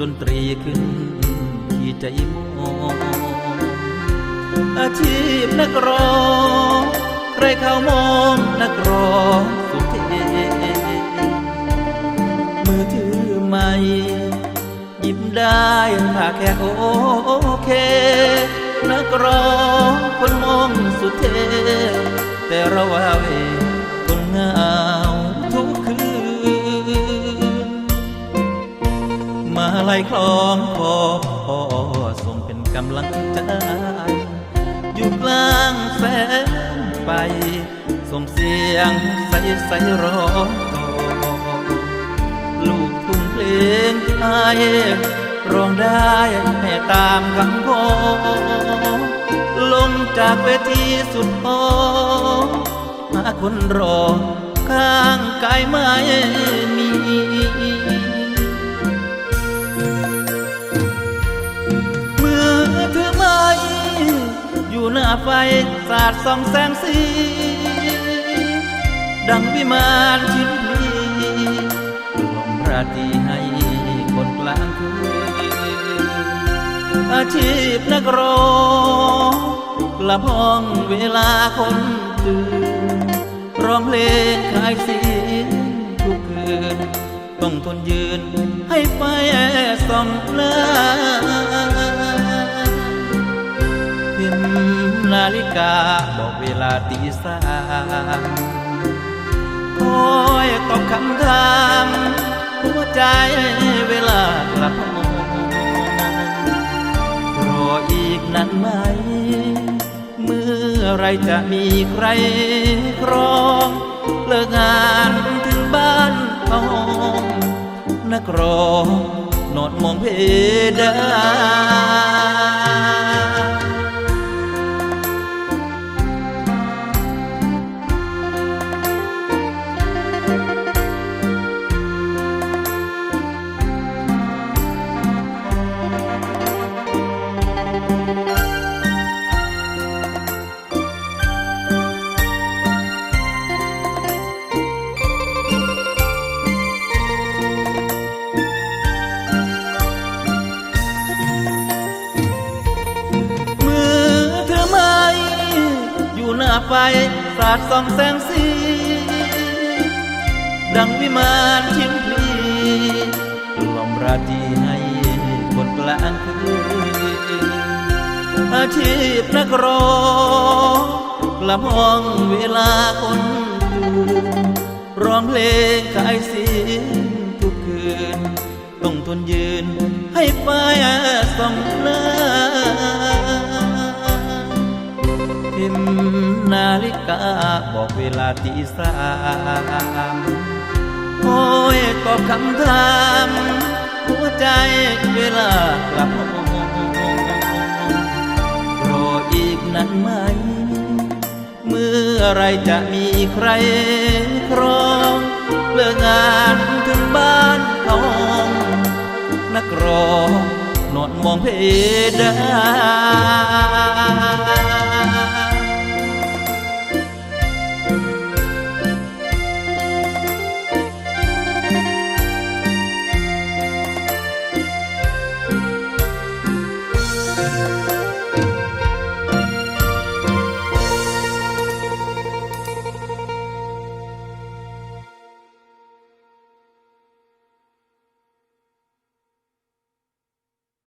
ดนตรีขึ้นที่ใจมองอาชีพนักร้องใครเขามองนักร้องสุดเท่มือถือไม่หยิบได้ถ้าแค่โอเค นักร้องคนมองสุดเท่แต่เราว่าเวาไล่คล้องพอพอส่งเป็นกำลังใจ อยู่กลางแสงไปส่งเสียงใสใสร้องต่อลูกทุ่งเพลงไทยร้องได้ให้ตามคำขอลงจากเวทีสุดพอหาคนรอข้างกายไม่มี ไฟสาดส่องแสงสี ดังวิมานชิ้นพลีลมราตรีให้คนกลางคืนอาชีพนักร้องลับห้องเวลาคนตื่นร้องเพลงขายเสียงทุกคืนต้องทนยืนให้ไฟส่องหน้า พิมพ์นาฬิกาบอกเวลาตีสามคอยตอบคำถามหัวใจเวลากลับห้องรออีกนานไหม เมื่อไรจะมีใครครองเลิกงานถึงบ้านเอาห้องนักร้องนอนมองเพดาน ไฟสาดส่องแสงสี ดังวิมานชิมพลีลมราตรีให้คนกลางคืนอาชีพนักร้องกลับห้องเวลาคนตื่ร้องเพลงขายเสียงทุกคืน ต้องทนยืนให้ไฟส่องหน้ กาบอกเวลาตีสามคอยตอบคำถามหัวใจเวลากลับรออีกนั้นไหม เมื่อไรจะมีใครครองเลิกงานถึงบ้านเขาห้องนักร้องนอนมองเพดาน